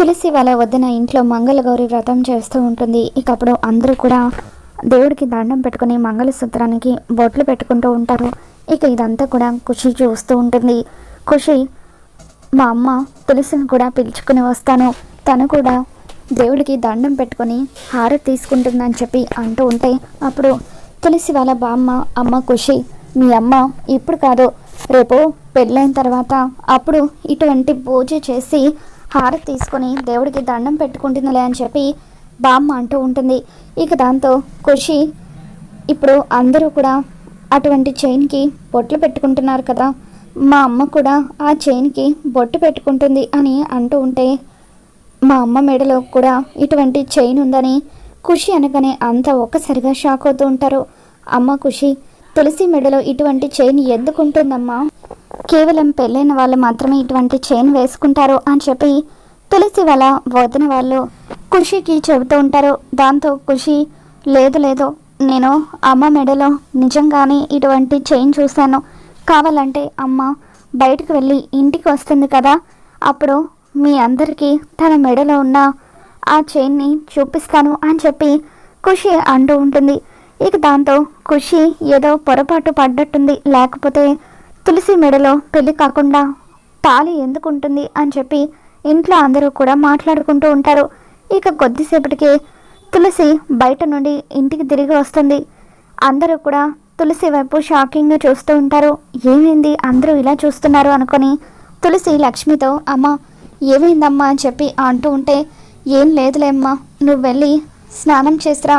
తులసి వాళ్ళ వద్దన ఇంట్లో మంగళగౌరి వ్రతం చేస్తూ ఉంటుంది. ఇక అప్పుడు అందరూ కూడా దేవుడికి దండం పెట్టుకుని మంగళసూత్రానికి బొట్లు పెట్టుకుంటూ ఉంటారు. ఇక ఇదంతా కూడా ఖుషి చూస్తూ ఉంటుంది. ఖుషి మా అమ్మ తులసిని కూడా పిలుచుకుని వస్తాను. తను కూడా దేవుడికి దండం పెట్టుకొని హారతి తీసుకుంటుందని చెప్పి అంటూ ఉంటే అప్పుడు తులసి వాళ్ళ బామ్మ అమ్మ ఖుషి మీ అమ్మ ఇప్పుడు కాదు. రేపు పెళ్ళైన తర్వాత అప్పుడు ఇటువంటి పూజ చేసి హారతి తీసుకొని దేవుడికి దండం పెట్టుకుంటుందిలే అని చెప్పి బామ్మ అంటూ ఉంటుంది. ఇక దాంతో ఖుషి ఇప్పుడు అందరూ కూడా అటువంటి చైన్కి బొట్లు పెట్టుకుంటున్నారు కదా మా అమ్మ కూడా ఆ చైన్కి బొట్టు పెట్టుకుంటుంది అని అంటూ ఉంటే మా అమ్మ మెడలో కూడా ఇటువంటి చైన్ ఉందని ఖుషి అనగానే అంతా ఒక్కసారిగా షాక్ అవుతూ ఉంటారు. అమ్మ ఖుషి తులసి మెడలో ఇటువంటి చైన్ ఎందుకు ఉంటుందమ్మా కేవలం పెళ్ళైన వాళ్ళు మాత్రమే ఇటువంటి చైన్ వేసుకుంటారు అని చెప్పి తులసి వాళ్ళ వదిన వాళ్ళు ఖుషికి చెబుతూ ఉంటారు. దాంతో ఖుషి లేదు లేదు నేను అమ్మ మెడలో నిజంగానే ఇటువంటి చైన్ చూశాను. కావాలంటే అమ్మ బయటకు వెళ్ళి ఇంటికి వస్తుంది కదా. అప్పుడు మీ అందరికీ తన మెడలో ఉన్న ఆ చైన్ని చూపిస్తాను అని చెప్పి ఖుషి అంటూ ఉంటుంది. ఇక దాంతో ఖుషి ఏదో పొరపాటు పడ్డట్టుంది. లేకపోతే తులసి మెడలో పెళ్ళి కాకుండా తాలి ఎందుకు ఉంటుంది అని చెప్పి ఇంట్లో అందరూ కూడా మాట్లాడుకుంటూ ఉంటారు. ఇక కొద్దిసేపటికే తులసి బయట నుండి ఇంటికి తిరిగి వస్తుంది. అందరూ కూడా తులసి వైపు షాకింగ్గా చూస్తూ ఉంటారు. ఏమైంది? అందరూ ఇలా చూస్తున్నారు అనుకొని తులసి లక్ష్మితో అమ్మ ఏమైందమ్మా? అని చెప్పి అంటూ ఉంటే ఏం లేదులేమ్మా నువ్వు వెళ్ళి స్నానం చేసిరా.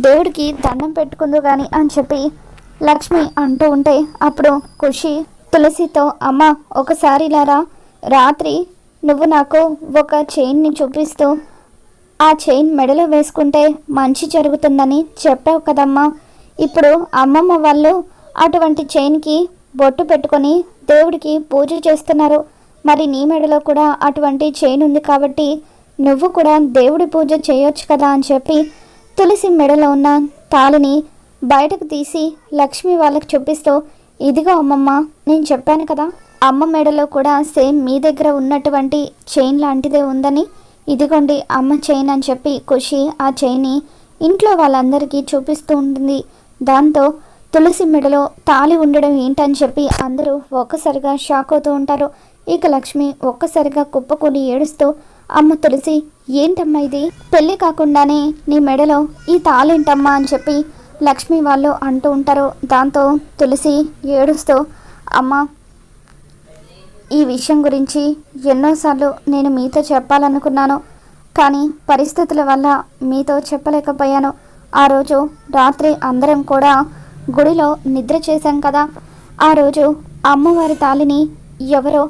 దేవుడికి దండం పెట్టుకుందు కానీ అని చెప్పి లక్ష్మి అంటూ ఉంటే అప్పుడు ఖుషి తులసితో అమ్మ ఒకసారి లారా రాత్రి నువ్వు నాకు ఒక చైన్ని చూపిస్తూ ఆ చైన్ మెడలో వేసుకుంటే మంచి జరుగుతుందని చెప్పావు కదమ్మా. ఇప్పుడు అమ్మమ్మ వాళ్ళు అటువంటి చైన్కి బొట్టు పెట్టుకొని దేవుడికి పూజ చేస్తున్నారు. మరి నీ మెడలో కూడా అటువంటి చైన్ ఉంది కాబట్టి నువ్వు కూడా దేవుడి పూజ చేయొచ్చు కదా అని చెప్పి తులసి మెడలో ఉన్న తాళిని బయటకు తీసి లక్ష్మి వాళ్ళకి చూపిస్తూ ఇదిగో అమ్మమ్మ నేను చెప్పాను కదా అమ్మ మెడలో కూడా సేమ్ మీ దగ్గర ఉన్నటువంటి చైన్ లాంటిదే ఉందని. ఇదిగోండి అమ్మ చైన్ అని చెప్పి ఖుషి ఆ చైన్ని ఇంట్లో వాళ్ళందరికీ చూపిస్తూ ఉంటుంది. దాంతో తులసి మెడలో తాళి ఉండడం ఏంటని చెప్పి అందరూ ఒక్కసారిగా షాక్ అవుతూ ఉంటారు. ఇక లక్ష్మి ఒక్కసారిగా కుప్పకొని ఏడుస్తూ అమ్మ తులసి ఏంటమ్మా ఇది? పెళ్ళి కాకుండానే నీ మెడలో ఈ తాళేంటమ్మా అని చెప్పి లక్ష్మి వాళ్ళు అంటూ ఉంటారు. దాంతో తులసి ఏడుస్తూ అమ్మ ఈ విషయం గురించి ఎన్నోసార్లు నేను మీతో చెప్పాలనుకున్నాను కానీ పరిస్థితుల వల్ల మీతో చెప్పలేకపోయాను. ఆ రోజు రాత్రి అందరం కూడా గుడిలో నిద్ర చేశాం కదా. ఆ రోజు అమ్మవారి తాళిని ఎవరో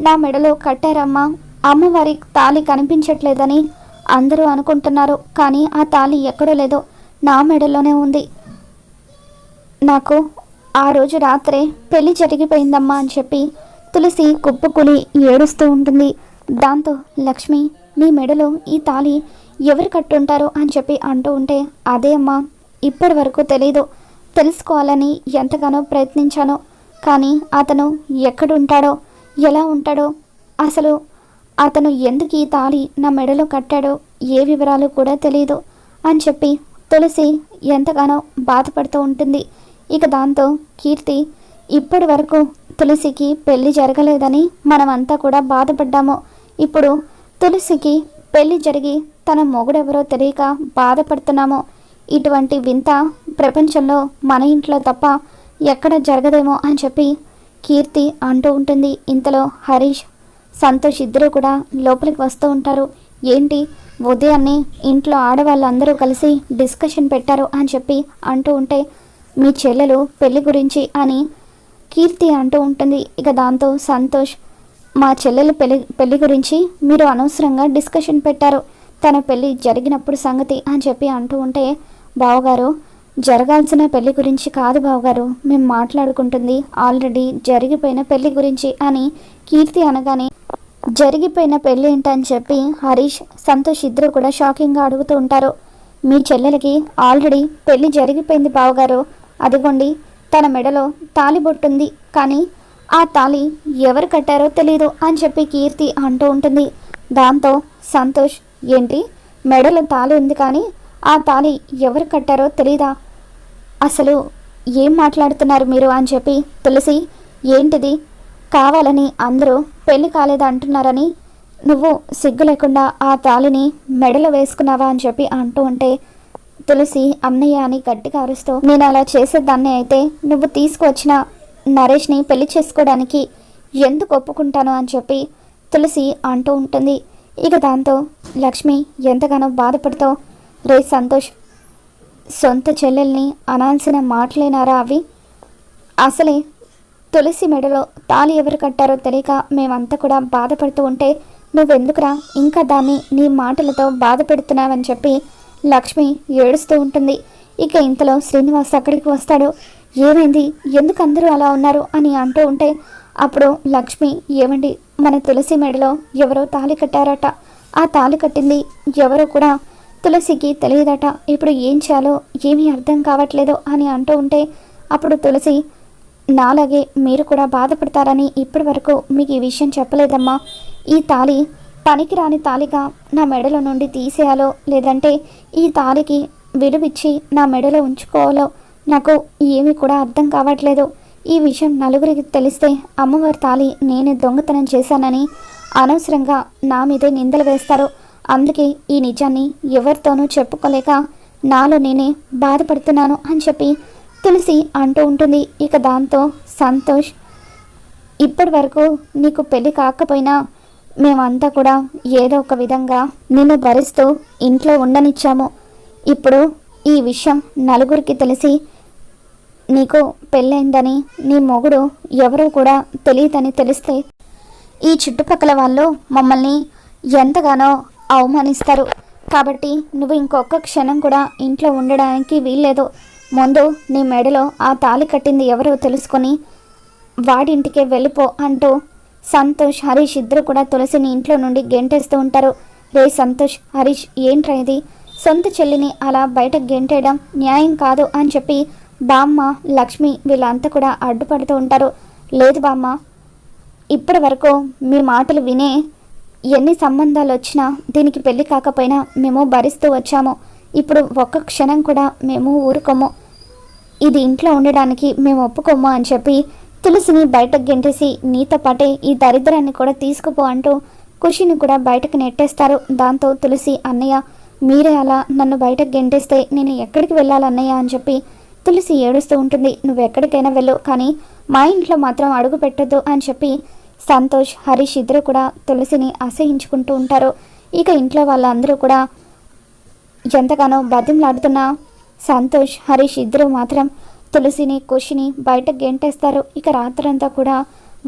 నా మెడలో కట్టారమ్మా. అమ్మవారి తాళి కనిపించట్లేదని అందరూ అనుకుంటున్నారు కానీ ఆ తాళి ఎక్కడో లేదో నా మెడలోనే ఉంది. నాకు ఆ రోజు రాత్రే పెళ్ళి జరిగిపోయిందమ్మా అని చెప్పి తులసి కుప్పకులి ఏడుస్తూ ఉంటుంది. దాంతో లక్ష్మి నీ మెడలో ఈ తాళి ఎవరు కట్టుంటారో అని చెప్పి అంటూ ఉంటే అదే అమ్మా ఇప్పటి వరకు తెలీదు. తెలుసుకోవాలని ఎంతగానో ప్రయత్నించాను. కానీ అతను ఎక్కడుంటాడో ఎలా ఉంటాడో అసలు అతను ఎందుకు ఈ తాళి నా మెడలో కట్టాడో ఏ వివరాలు కూడా తెలియదు అని చెప్పి తులసి ఎంతగానో బాధపడుతూ ఉంటుంది. ఇక దాంతో కీర్తి ఇప్పటి వరకు తులసికి పెళ్ళి జరగలేదని మనమంతా కూడా బాధపడ్డాము. ఇప్పుడు తులసికి పెళ్ళి జరిగి తన మొగుడెవరో తెలియక బాధపడుతున్నాము. ఇటువంటి వింత ప్రపంచంలో మన ఇంట్లో తప్ప ఎక్కడ జరగదేమో అని చెప్పి కీర్తి అంటూ ఉంటుంది. ఇంతలో హరీష్ సంతోష్ ఇద్దరు కూడా లోపలికి వస్తూ ఉంటారు. ఏంటి? ఉదయాన్నే ఇంట్లో ఆడవాళ్ళందరూ కలిసి డిస్కషన్ పెట్టారు అని చెప్పి అంటూ ఉంటే మీ చెల్లెలు పెళ్ళి గురించి అని కీర్తి అంటూ ఉంటుంది. ఇక దాంతో సంతోష్ మా చెల్లెలు పెళ్ళి పెళ్ళి గురించి మీరు అనవసరంగా డిస్కషన్ పెట్టారు. తన పెళ్ళి జరిగినప్పుడు సంగతి అని చెప్పి అంటూ ఉంటే బావగారు జరగాల్సిన పెళ్ళి గురించి కాదు బావగారు మేము మాట్లాడుకుంటుంది ఆల్రెడీ జరిగిపోయిన పెళ్ళి గురించి అని కీర్తి అనగానే జరిగిపోయిన పెళ్ళి ఏంటని చెప్పి హరీష్ సంతోష్ ఇద్దరు కూడా షాకింగ్గా అడుగుతూ ఉంటారు. మీ చెల్లెలకి ఆల్రెడీ పెళ్ళి జరిగిపోయింది బావగారు అదిగోండి తన మెడలో తాలి బొట్టుంది. కానీ ఆ తాళి ఎవరు కట్టారో తెలీదు అని చెప్పి కీర్తి అంటూ ఉంటుంది. దాంతో సంతోష్ ఏంటి? మెడలో తాళి ఉంది కానీ ఆ తాళి ఎవరు కట్టారో తెలీదా? అసలు ఏం మాట్లాడుతున్నారు మీరు అని చెప్పి తులసి ఏంటిది? కావాలని అందరూ పెళ్ళి కాలేదు అంటున్నారని నువ్వు సిగ్గు లేకుండా ఆ తాళిని మెడలో వేసుకున్నావా అని చెప్పి అంటూ ఉంటే తులసి అన్నయ్య అని గట్టిగా అరుస్తూ నేను అలా చేసేదాన్ని అయితే నువ్వు తీసుకువచ్చిన నరేష్ని పెళ్ళి చేసుకోవడానికి ఎందుకు ఒప్పుకుంటాను? అని చెప్పి తులసి అంటూ ఉంటుంది. ఇక దాంతో లక్ష్మి ఎంతగానో బాధపడుతూ రే సంతోష్ సొంత చెల్లెల్ని అనాల్సిన మాటలేనారా అవి? అసలే తులసి మెడలో తాళి ఎవరు కట్టారో తెలియక మేమంతా కూడా బాధపడుతూ ఉంటే నువ్వెందుకురా? ఇంకా దాన్ని నీ మాటలతో బాధ పెడుతున్నావని చెప్పి లక్ష్మి ఏడుస్తూ ఉంటుంది. ఇక ఇంతలో శ్రీనివాస్ అక్కడికి వస్తాడు. ఏమైంది? ఎందుకు అందరూ అలా ఉన్నారు అని అంటూ ఉంటే అప్పుడు లక్ష్మి ఏమండి? మన తులసి మెడలో ఎవరో తాళి కట్టారట. ఆ తాళి కట్టింది ఎవరో కూడా తులసికి తెలియదట. ఇప్పుడు ఏం చేయాలో ఏమీ అర్థం కావట్లేదు అని అంటూ ఉంటే అప్పుడు తులసి నాలాగే మీరు కూడా బాధపడతారని ఇప్పటి వరకు మీకు ఈ విషయం చెప్పలేదమ్మా. ఈ తాళి పనికిరాని తాళిగా నా మెడలో నుండి తీసేయాలో లేదంటే ఈ తాళికి విలువిచ్చి నా మెడలో ఉంచుకోవాలో నాకు ఏమీ కూడా అర్థం కావట్లేదు. ఈ విషయం నలుగురికి తెలిస్తే అమ్మవారి తాళి నేనే దొంగతనం చేశానని అనవసరంగా నా మీదే నిందలు వేస్తారు. అందుకే ఈ నిజాన్ని ఎవరితోనూ చెప్పుకోలేక నాలో నేనే బాధపడుతున్నాను అని చెప్పి తులసి అంటూ ఉంటుంది. ఇక దాంతో సంతోష్ ఇప్పటి వరకు నీకు పెళ్ళి కాకపోయినా మేమంతా కూడా ఏదో ఒక విధంగా నిన్ను భరిస్తూ ఇంట్లో ఉండనిచ్చాము. ఇప్పుడు ఈ విషయం నలుగురికి తెలిసి నీకు పెళ్ళైందని నీ మొగుడు ఎవరో కూడా తెలియదని తెలిస్తే ఈ చుట్టుపక్కల వాళ్ళు మమ్మల్ని ఎంతగానో అవమానిస్తారు. కాబట్టి నువ్వు ఇంకొక క్షణం కూడా ఇంట్లో ఉండడానికి వీల్లేదు. ముందు నీ మెడలో ఆ తాళి కట్టింది ఎవరో తెలుసుకొని వాడింటికే వెళ్ళిపో అంటూ సంతోష్ హరీష్ ఇద్దరు కూడా తులసిని ఇంట్లో నుండి గెంటేస్తూ ఉంటారు. రే సంతోష్ హరీష్ ఏంట్రా ఇది సొంత చెల్లిని అలా బయట గెంటేయడం న్యాయం కాదు అని చెప్పి బామ్మ లక్ష్మి వీళ్ళంతా కూడా అడ్డుపడుతూ ఉంటారు. లేదు బామ్మ ఇప్పటి వరకు మీ మాటలు వినే ఎన్ని సంబంధాలు వచ్చినా దీనికి పెళ్ళి కాకపోయినా మేము భరిస్తూ వచ్చాము. ఇప్పుడు ఒక్క క్షణం కూడా మేము ఊరుకోము. ఇది ఇంట్లో ఉండడానికి మేము ఒప్పుకోము అని చెప్పి తులసిని బయటకు గెంటేసి నీతో పాటే ఈ దరిద్రాన్ని కూడా తీసుకుపో అంటూ ఖుషిని కూడా బయటకు నెట్టేస్తారు. దాంతో తులసి అన్నయ్య మీరే అలా నన్ను బయటకు గెంటేస్తే నేను ఎక్కడికి వెళ్ళాలన్నయ్య అని చెప్పి తులసి ఏడుస్తూ ఉంటుంది. నువ్వు ఎక్కడికైనా వెళ్ళు కానీ మా ఇంట్లో మాత్రం అడుగు పెట్టద్దు అని చెప్పి సంతోష్ హరీష్ ఇద్దరు కూడా తులసిని అసహించుకుంటూ ఉంటారు. ఇక ఇంట్లో వాళ్ళందరూ కూడా ఎంతగానో బతిమలాడుతున్న సంతోష్ హరీష్ ఇద్దరు మాత్రం తులసిని ఖుషిని బయట గెంటేస్తారు. ఇక రాత్రంతా కూడా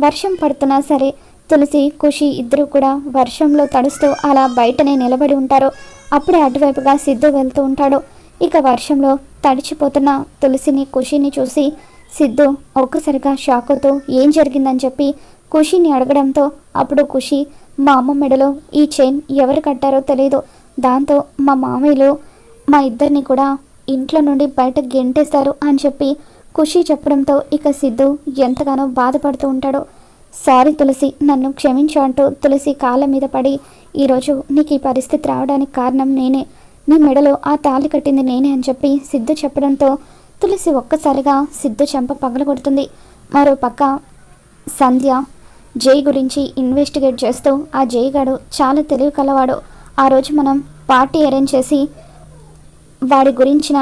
వర్షం పడుతున్నా సరే తులసి ఖుషి ఇద్దరు కూడా వర్షంలో తడుస్తూ అలా బయటనే నిలబడి ఉంటారు. అప్పుడే అటువైపుగా సిద్ధు వెళ్తూ ఉంటాడు. ఇక వర్షంలో తడిచిపోతున్న తులసిని కుషిని చూసి సిద్ధు ఒక్కసారిగా షాక్ అవుతూ ఏం జరిగిందని చెప్పి కుషిని అడగడంతో అప్పుడు ఖుషి మా అమ్మ మెడలో ఈ చైన్ ఎవరు కట్టారో తెలియదు దాంతో మా మామయ్యలు మా ఇద్దరిని కూడా ఇంట్లో నుండి బయటకు గెంటేశారు అని చెప్పి ఖుషి చెప్పడంతో ఇక సిద్ధు ఎంతగానో బాధపడుతూ ఉంటాడు. సారీ తులసి నన్ను క్షమించు అంటూ తులసి కాళ్ళ మీద పడి ఈరోజు నీకు ఈ పరిస్థితి రావడానికి కారణం నేనే. నీ మెడలో ఆ తాళి కట్టింది నేనే అని చెప్పి సిద్ధు చెప్పడంతో తులసి ఒక్కసారిగా సిద్ధు చెంప పగలగొడుతుంది. మరో పక్క సంధ్య జై గురించి ఇన్వెస్టిగేట్ చేస్తూ ఆ జై గాడు చాలా తెలివి కలవాడు. ఆ రోజు మనం పార్టీ అరేంజ్ చేసి వాడి గురించిన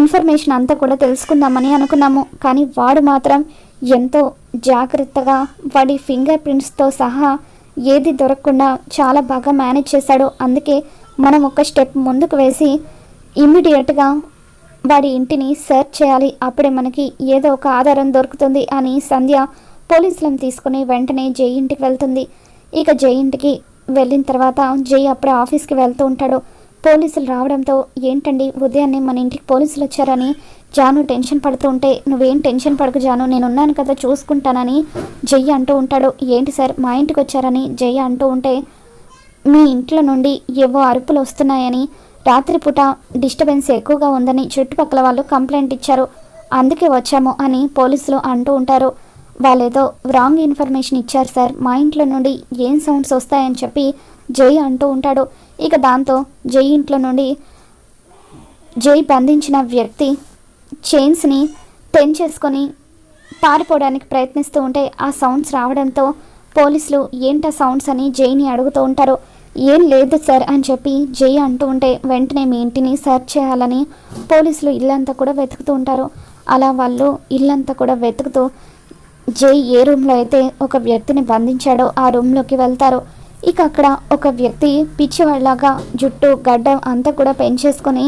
ఇన్ఫర్మేషన్ అంతా కూడా తెలుసుకుందామని అనుకున్నాము. కానీ వాడు మాత్రం ఎంతో జాగ్రత్తగా వాడి ఫింగర్ ప్రింట్స్తో సహా ఏది దొరకకుండా చాలా బాగా మేనేజ్ చేశాడు. అందుకే మనం ఒక స్టెప్ ముందుకు వేసి ఇమ్మీడియట్గా వాడి ఇంటిని సెర్చ్ చేయాలి. అప్పుడే మనకి ఏదో ఒక ఆధారం దొరుకుతుంది అని సంధ్య పోలీసులను తీసుకుని వెంటనే జై ఇంటికి వెళ్తుంది. ఇక జై ఇంటికి వెళ్ళిన తర్వాత జై అప్పుడే ఆఫీస్కి వెళ్తూ ఉంటాడు. పోలీసులు రావడంతో ఏంటండి ఉదయాన్నే మన ఇంటికి పోలీసులు వచ్చారని జాను టెన్షన్ పడుతూ ఉంటే నువ్వేం టెన్షన్ పడకు జాను నేను ఉన్నాను కదా చూసుకుంటానని జయ్య అంటూ ఉంటాడు. ఏంటి సార్ మా ఇంటికి వచ్చారని జయ్య అంటూ ఉంటే మీ ఇంట్లో నుండి ఏవో అరుపులు వస్తున్నాయని రాత్రిపూట డిస్టర్బెన్స్ ఎక్కువగా ఉందని చుట్టుపక్కల వాళ్ళు కంప్లైంట్ ఇచ్చారు. అందుకే వచ్చాము అని పోలీసులు అంటూ ఉంటారు. వాళ్ళేదో రాంగ్ ఇన్ఫర్మేషన్ ఇచ్చారు సార్. మా ఇంట్లో నుండి ఏం సౌండ్స్ వస్తాయని చెప్పి జై అంటూ ఉంటాడు. ఇక దాంతో జై ఇంట్లో నుండి జై బంధించిన వ్యక్తి చైన్స్ని తెంచేసుకొని పారిపోవడానికి ప్రయత్నిస్తూ ఉంటే ఆ సౌండ్స్ రావడంతో పోలీసులు ఏంటా సౌండ్స్ అని జైని అడుగుతూ ఉంటారు. ఏం లేదు సార్ అని చెప్పి జై అంటూ ఉంటే వెంటనే మీ ఇంటిని సెర్చ్ చేయాలని పోలీసులు ఇల్లంతా కూడా వెతుకుతూ ఉంటారు. అలా వాళ్ళు ఇల్లంతా కూడా వెతుకుతూ జై ఏ రూమ్లో అయితే ఒక వ్యక్తిని బంధించాడో ఆ రూమ్లోకి వెళ్తారు. ఇక అక్కడ ఒక వ్యక్తి పిచ్చివాళ్ళలాగా జుట్టు గడ్డం అంతా కూడా పెంచేసుకొని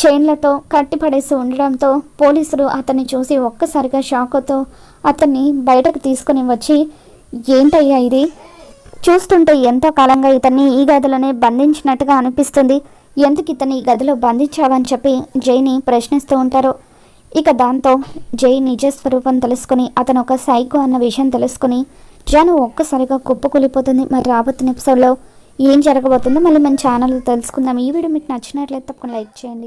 చైన్లతో కట్టిపడేసి ఉండడంతో పోలీసులు అతన్ని చూసి ఒక్కసారిగా షాకుతో అతన్ని బయటకు తీసుకుని వచ్చి ఏంటయ్యా ఇది? చూస్తుంటే ఎంతో కాలంగా ఇతన్ని ఈ గదిలోనే బంధించినట్టుగా అనిపిస్తుంది. ఎందుకు ఇతన్ని ఈ గదిలో బంధించావని చెప్పి జైని ప్రశ్నిస్తూ ఉంటారు. ఇక దాంతో జై నిజ స్వరూపం తెలుసుకుని అతను ఒక సైకో అన్న విషయం తెలుసుకుని జాను ఒక్కసారిగా కుప్పకూలిపోతుంది. మరి రాబోతున్న ఎపిసోడ్లో ఏం జరగబోతుందో మళ్ళీ మన ఛానల్లో తెలుసుకుందాం. ఈ వీడియో మీకు నచ్చినట్లయితే తప్పకుండా లైక్ చేయండి.